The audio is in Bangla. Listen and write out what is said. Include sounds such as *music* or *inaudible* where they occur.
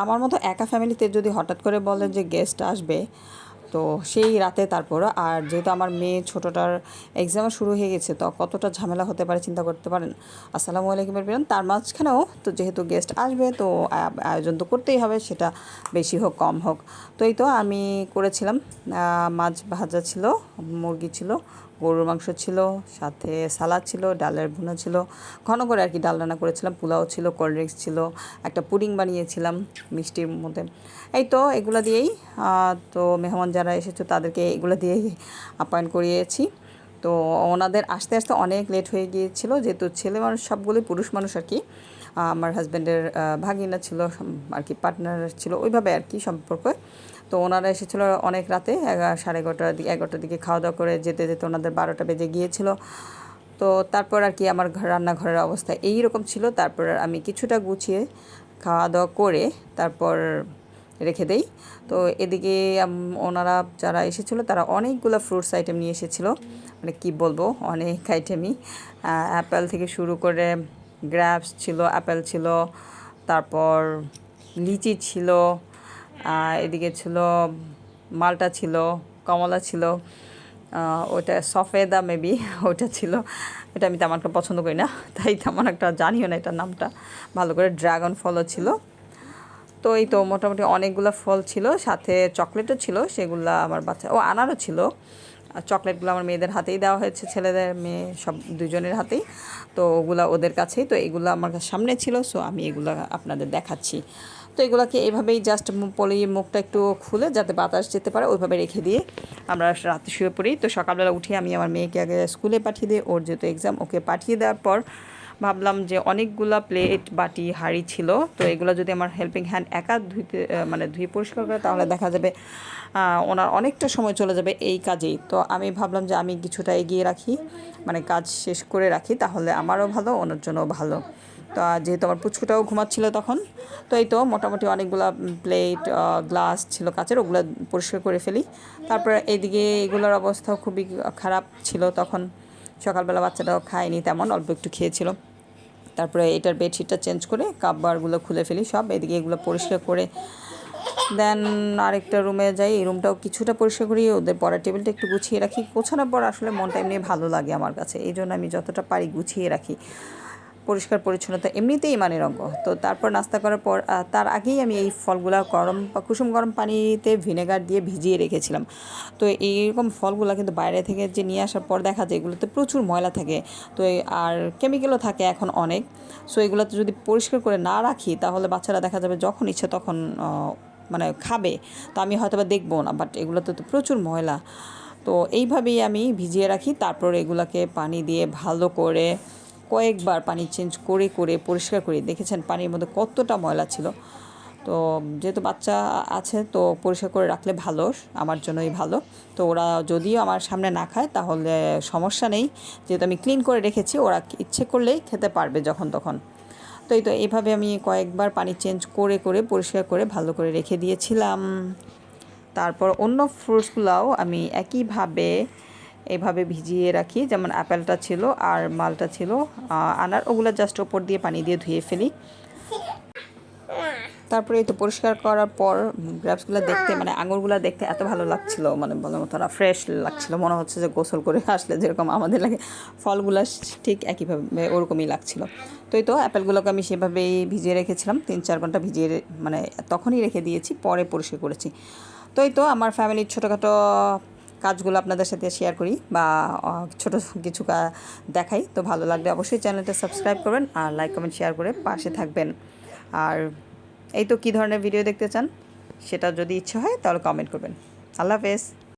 আমার মতো একা ফ্যামিলিতে যদি হঠাৎ করে বলে যে গেস্ট আসবে, তো সেই রাতে তারপর আর যেহেতু আমার মেয়ে ছোটোটার এক্সামও শুরু হয়ে গেছে, তো কতটা ঝামেলা হতে পারে চিন্তা করতে পারেন। আসসালামু আলাইকুম এরবিরান তার মাঝখানেও তো যেহেতু গেস্ট আসবে, তো আয়োজন তো করতেই হবে, সেটা বেশি হোক, কম হোক। তো এই তো আমি করেছিলাম মাছ ভাজা ছিল, মুরগি ছিল গরুর মাংস ছিল, সাথে সালাদ ছিল, ডালের ভুনা ছিল, ঘন করে আর কি ডাল রান্না করেছিলাম, পোলাও ছিল কোল্ড ড্রিঙ্কস ছিল, একটা পুডিং বানিয়েছিলাম মিষ্টির মধ্যে। এই তো এগুলো দিয়েই তো মেহমান যারা এসেছে তাদেরকে এগুলো দিয়েই আপ্যায়ন করিয়েছি। তো ওনাদের আসতে আসতে অনেক লেট হয়ে গিয়েছিল, যেহেতু ছেলে মানুষ সবগুলোই পুরুষ মানুষ আর কি। আমার হাজব্যান্ডের ভাগিনা ছিল আর কি পার্টনার ছিল, ওইভাবে আর কি সম্পর্ক। তো ওনারা এসেছিল অনেক রাতে এগারো সাড়ে এগারোটার দিকে এগারোটার দিকে খাওয়া দাওয়া করে যেতে যেতে ওনাদের বারোটা বেজে গিয়েছিল। তো তারপর আর কি আমার ঘর রান্নাঘরের অবস্থা এই রকম ছিল। তারপর আমি কিছুটা গুছিয়ে খাওয়া দাওয়া করে তারপর রেখে দেই। তো এদিকে ওনারা যারা এসেছিল তারা অনেকগুলো ফ্রুটস আইটেম নিয়ে এসেছিল। মানে কি বলব, অনেক আইটেমই অ্যাপেল থেকে শুরু করে গ্র্যাপস ছিল অ্যাপেল ছিল, তারপর লিচি ছিল এদিকে ছিল, মালটা ছিল, কমলা ছিল ওটা সফেদা মেবি *laughs* ওটা ছিল। এটা আমি তেমন একটা পছন্দ করি না, *laughs* তাই তেমন একটা জানিও না এটার নামটা। ভালো করে ড্রাগন ফলও ছিল। তো এই তো মোটামুটি অনেকগুলো ফল ছিল, সাথে চকলেটও ছিল, সেগুলো আমার বাচ্চা, ও আনারও ছিল। চকলেটগুলো আমার মেয়েদের হাতেই দেওয়া হয়েছে, ছেলেদের মেয়ে, সব দুজনের হাতেই। তো ওগুলা ওদের কাছেই, তো এগুলো আমার সামনে ছিল সো আমি এগুলো আপনাদের দেখাচ্ছি। তো এগুলোকে এইভাবেই জাস্ট পলি মুখটা একটু খুলে যাতে বাতাস যেতে পারে, ওইভাবে রেখে দিয়ে আমরা রাতে শুয়ে পড়ি। তো সকালবেলা উঠে আমি আমার মেয়েকে আগে স্কুলে পাঠিয়ে দিই, ওর যেহেতু এক্সাম ওকে পাঠিয়ে দেওয়ার পর ভাবলাম যে অনেকগুলা প্লেট বাটি, হাঁড়ি ছিল, তো এগুলো যদি আমার হেল্পিং হ্যান্ড একা ধুইতে মানে ধুয়ে পরিষ্কার করে তাহলে দেখা যাবে ওনার অনেকটা সময় চলে যাবে এই কাজেই। তো আমি ভাবলাম যে আমি কিছুটা এগিয়ে রাখি মানে কাজ শেষ করে রাখি, তাহলে আমারও ভালো, ওনার জন্যও ভালো। তো যেহেতু আমার পুচকুটাও ঘুমাচ্ছিল তখন, তো এই তো মোটামুটি অনেকগুলা প্লেট গ্লাস ছিল কাচের, ওগুলো পরিষ্কার করে ফেলি। তারপরে এইদিকে এগুলোর অবস্থাও খুবই খারাপ ছিল তখন। সকালবেলা বাচ্চাটাও খায়নি তেমন, অল্প একটু খেয়েছিল। তারপরে এটার বেডশিটটা চেঞ্জ করে কাপবারগুলো খুলে ফেলি সব, এদিকে এগুলো পরিষ্কার করে। দেন আরেকটা রুমে যাই, এই রুমটাও কিছুটা পরিষ্কার করি, ওদের পড়ার টেবিলটা একটু গুছিয়ে রাখি। গোছানোর পর আসলে মনটা এমনি ভালো লাগে আমার কাছে, এই জন্য আমি যতটা পারি গুছিয়ে রাখি। পরিষ্কার পরিচ্ছন্নতা এমনিতেই মানের অঙ্গ। তো তারপর নাস্তা করার পর তার আগেই আমি এই ফলগুলা গরম কুসুম গরম পানিতে ভিনেগার দিয়ে ভিজিয়ে রেখেছিলাম। তো এইরকম ফলগুলো কিন্তু বাইরে থেকে যে নিয়ে আসার পর দেখা যায় এগুলোতে প্রচুর ময়লা থাকে। তো আর কেমিক্যালও থাকে এখন অনেক। সো এগুলোতে যদি পরিষ্কার করে না রাখি, তাহলে বাচ্চারা দেখা যাবে যখন ইচ্ছে তখন মানে খাবে। তো আমি হয়তো বা দেখব না বাট এগুলোতে তো প্রচুর ময়লা। তো এইভাবেই আমি ভিজিয়ে রাখি, তারপর এগুলোকে পানি দিয়ে ভালো করে কয়েকবার পানি চেঞ্জ করে করে, পরিষ্কার করে দেখেছেন পানির মধ্যে কতটা ময়লা ছিল। তো যেহেতু বাচ্চা আছে, তো পরিষ্কার করে রাখলে ভালো, আমার জন্যই ভালো। তো ওরা যদিও আমার সামনে না খায়, তাহলে সমস্যা নেই। যেহেতু আমি ক্লিন করে রেখেছি, ওরা ইচ্ছে করলেই খেতে পারবে যখন তখন। তো এই তো এইভাবে আমি কয়েকবার পানি চেঞ্জ করে করে, পরিষ্কার করে, ভালো করে রেখে দিয়েছিলাম। তারপর অন্য ফ্রুটসগুলাও আমি একইভাবে এভাবে ভিজিয়ে রাখি। যেমন অ্যাপেলটা ছিল আর মালটা ছিল আনার। ওগুলো জাস্ট ওপর দিয়ে পানি দিয়ে ধুয়ে ফেলি। তারপরে এই তো পরিষ্কার করার পর গ্রাপসগুলো দেখতে মানে আঙুরগুলো দেখতে এত ভালো লাগছিল মানে বলার মতো না ফ্রেশ লাগছিল। মনে হচ্ছে যে গোসল করে আসলে যেরকম আমাদের লাগে, ফলগুলো ঠিক একইভাবে ওরকমই লাগছিল। তো এই তো অ্যাপেলগুলোকে আমি সেভাবেই ভিজিয়ে রেখেছিলাম। তিন চার ঘণ্টা ভিজিয়ে মানে তখনই রেখে দিয়েছি, পরে পরিষ্কার করেছি। তো এই তো আমার ফ্যামিলির ছোটোখাটো কাজগুলো আপনাদের সাথে শেয়ার করি বা ছোট কিছু দেখাই। তো ভালো লাগলে অবশ্যই চ্যানেলটা সাবস্ক্রাইব করবেন আর লাইক কমেন্ট শেয়ার করে পাশে থাকবেন। আর এই তো কী ধরনের ভিডিও দেখতে চান? সেটা যদি ইচ্ছে হয় তাহলে কমেন্ট করবেন। আল্লাহ হাফেজ।